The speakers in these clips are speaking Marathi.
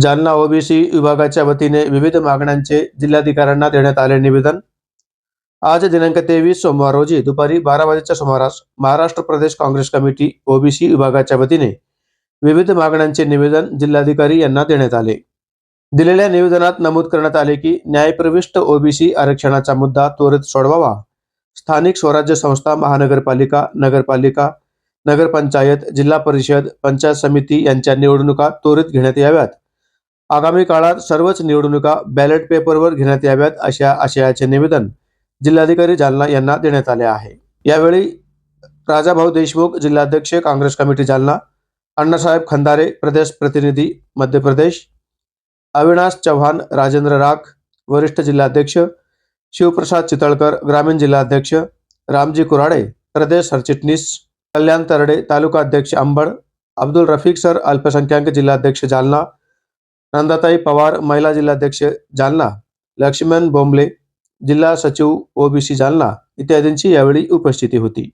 जालना ओबीसी विभागाच्या वतीने विविध मागण्यांचे जिल्हाधिकाऱ्यांना देण्यात आले निवेदन. आज दिनांक तेवीस सोमवार रोजी दुपारी बारा वाजेच्या सुमारास महाराष्ट्र प्रदेश काँग्रेस कमिटी ओबीसी विभागाच्या वतीने विविध मागण्यांचे निवेदन जिल्हाधिकारी यांना देण्यात आले. दिलेल्या निवेदनात नमूद करण्यात आले की न्यायप्रविष्ट ओबीसी आरक्षणाचा मुद्दा त्वरित सोडवावा. स्थानिक स्वराज्य संस्था महानगरपालिका नगरपालिका नगरपंचायत जिल्हा परिषद पंचायत समिती यांच्या निवडणुका त्वरित घेण्यात याव्यात. आगामी काळात सर्वच निवडणुका बॅलेट पेपरवर घेण्यात याव्यात अशा आशयाचे निवेदन जिल्हाधिकारी जालना यांना देण्यात आले आहे. यावेळी राजाभाऊ देशमुख जिल्हाध्यक्ष काँग्रेस कमिटी जालना अण्णासाहेब खंदारे प्रदेश प्रतिनिधी मध्य प्रदेश अविनाश चव्हाण राजेंद्र राख वरिष्ठ जिल्हाध्यक्ष शिवप्रसाद चितळकर ग्रामीण जिल्हाध्यक्ष रामजी कुराडे प्रदेश सरचिटणीस कल्याण तरडे तालुका अध्यक्ष अंबड अब्दुल रफिक सर अल्पसंख्याक जिल्हाध्यक्ष जालना नंदाताई पवार महिला जिल्हाध्यक्ष जालना लक्ष्मण बोंबले जिल्हा सचिव ओबीसी जालना इत्यादींची यावेळी उपस्थिती होती.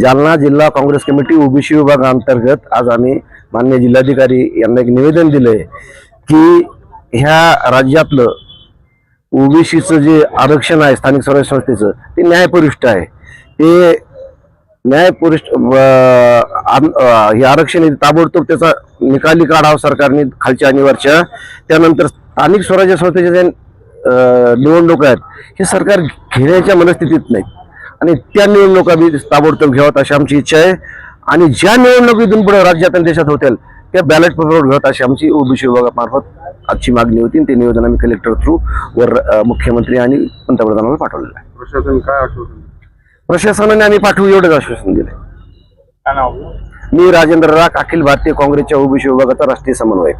जालना जिल्हा काँग्रेस कमिटी ओबीसी विभागाअंतर्गत आज आम्ही मान्य जिल्हाधिकारी यांना एक निवेदन दिलंय की ह्या राज्यातलं ओबीसीचं जे आरक्षण आहे स्थानिक स्वराज्य संस्थेचं ते न्यायपरिष्ठ आहे. ते न्यायपरिष्ठ हे आरक्षण ताबडतोब त्याचा निकाली काढावा सरकारने खालच्या आणि वरच्या. त्यानंतर स्थानिक स्वराज्य संस्थेच्या ज्या निवडणुका आहेत हे सरकार घेण्याच्या मनस्थितीत नाही आणि त्या निवडणुका बी ताबडतोब घ्याव्यात अशी आमची इच्छा आहे. आणि ज्या निवडणुकीतून पुढे राज्यात आणि देशात होतील त्या बॅलेट पेपरवर घ्याव्यात अशी आमची ओबीसी विभागामार्फत आजची मागणी होती ते निवेदन आम्ही कलेक्टर थ्रू वर मुख्यमंत्री आणि पंतप्रधानांना पाठवलेलं आहे. प्रशासन काय आश्वासन प्रशासनाने आम्ही पाठवू एवढंच आश्वासन दिलं? मी राजेंद्र राख अखिल भारतीय काँग्रेसच्या ओबीसी विभागाचा राष्ट्रीय समन्वयक.